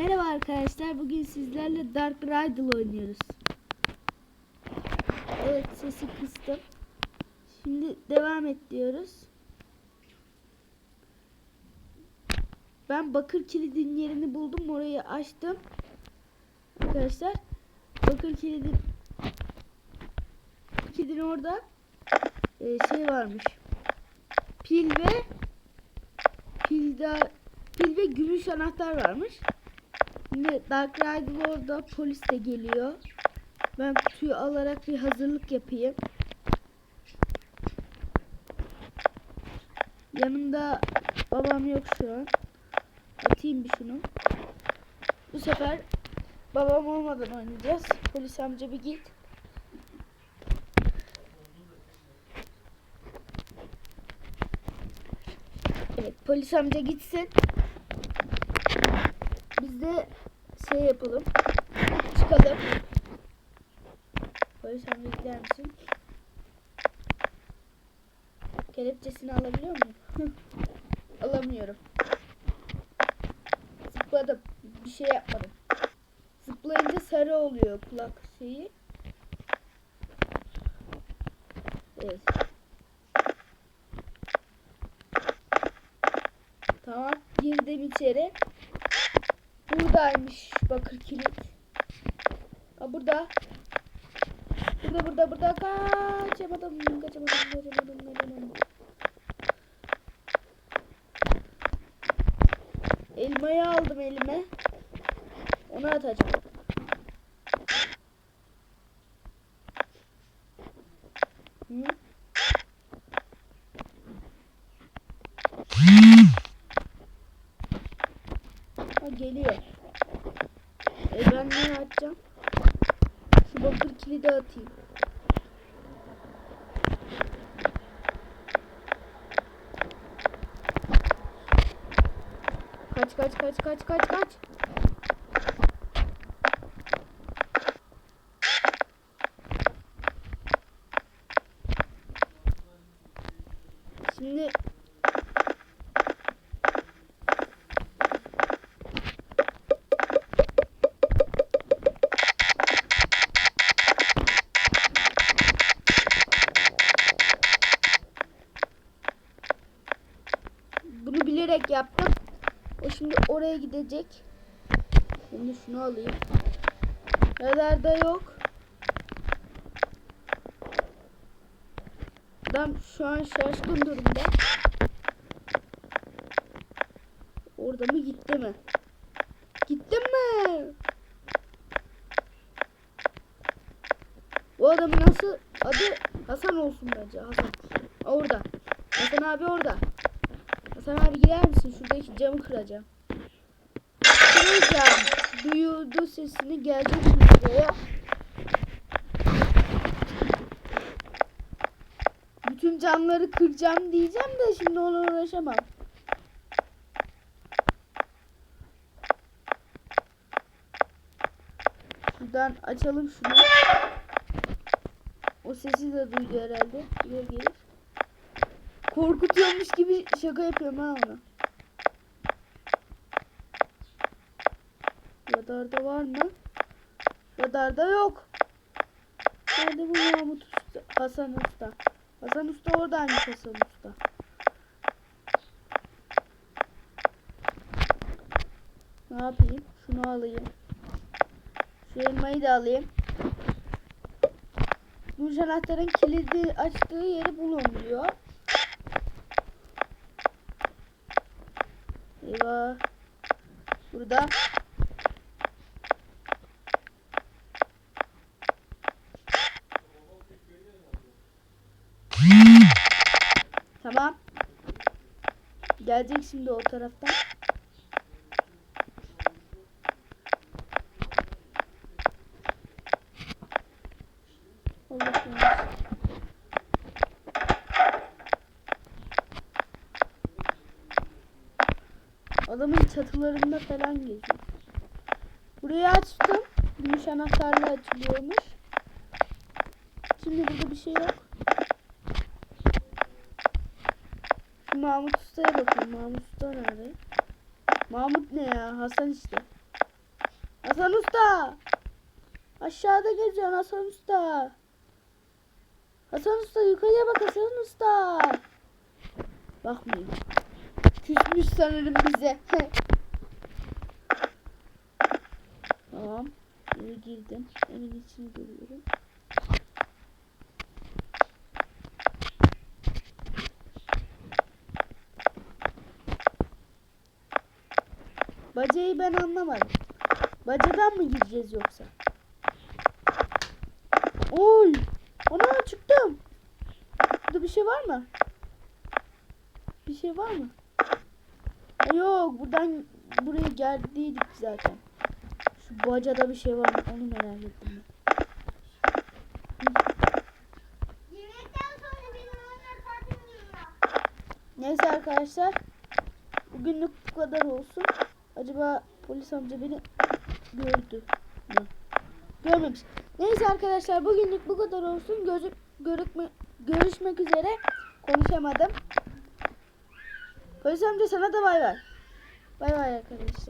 Merhaba arkadaşlar. Bugün sizlerle Dark Riddle oynuyoruz. Evet sesi kıstım. Şimdi devam et diyoruz. Ben bakır kilidin yerini buldum. Orayı açtım. Arkadaşlar bakır kilidin kilidin orada e, şey varmış. Pil ve pilde pil ve gümüş anahtar varmış. Şimdi Dark Rider orada polis de geliyor. Ben kutuyu alarak bir hazırlık yapayım. Yanımda babam yok şu an. Atayım bir şunu. Bu sefer babam olmadan oynayacağız. Polis amca bir git. Evet polis amca gitsin. De şey yapalım. Çıkalım. Polis amca gider misin? Kelepçesini alabiliyor muyum? Alamıyorum. Zıpladım. Bir şey yapmadım. Zıplayınca sarı oluyor kulak şeyi. Evet. Tamam. Girdim içeri. Buradaymış bakır kilit. Aa, burada. Burada burada burada kaçamadım kaçamadım kaçamadım kaçamadım. Elmayı aldım elime. Onu atacağım. Hı? Ha geliyor. E ben ne atacağım? Şu bakır kilidi atayım. Kaç kaç kaç kaç kaç kaç. Şimdi bilerek yaptım. O şimdi oraya gidecek. Şimdi şunu alayım. Radar yok. Adam şu an şaşkın durumda. Orada mı gitti mi? Gittin mi? Bu adamın nasıl adı Hasan olsun bence Hasan. Orada. Hasan abi orada. Hasan abi gider misin? Şuradaki camı kıracağım. Kıracağım. Duyuldu sesini gelecek şimdi buraya. Bütün camları kıracağım diyeceğim de şimdi ona uğraşamam. Şuradan açalım şunu. O sesi de duydu herhalde. Gelir gelir. Korkutuyormuş gibi şaka yapıyorum ha ona. Radarda var mı? Radarda yok. Nerede bu Mahmut Usta? Hasan Usta. Hasan Usta oradaymış Hasan Usta. Ne yapayım? Şunu alayım. Şu elmayı da alayım. Bu anahtarın kilidi açtığı yeri bulun diyor. Eyvah. Burada. Tamam. Gelecek şimdi o taraftan. Adamın çatılarında falan geziyor. Burayı açtım. Gümüş anahtarla açılıyormuş. Şimdi burada bir şey yok. Şu Mahmut Usta'ya bakın. Mahmut Usta nerede? Mahmut ne ya? Hasan işte. Hasan Usta. Aşağıda geziyorsun Hasan Usta. Hasan Usta yukarıya bak Hasan Usta. Bakmıyor. Küsmüş sanırım bize. tamam. Eve girdim. Evin içini görüyorum. Bacayı ben anlamadım. Bacadan mı gireceğiz yoksa? Oy! Ana çıktım. Burada bir şey var mı? Bir şey var mı? Yok buradan buraya geldiydik zaten. Şu bacada bir şey var mı? Onu merak ettim. Neyse arkadaşlar. Bugünlük bu kadar olsun. Acaba polis amca beni gördü mü? Görmemiş. Neyse arkadaşlar bugünlük bu kadar olsun. Gözü, görükme, görüşmek üzere. Konuşamadım. Polis amca sana da bay bay. Bay bay arkadaşlar.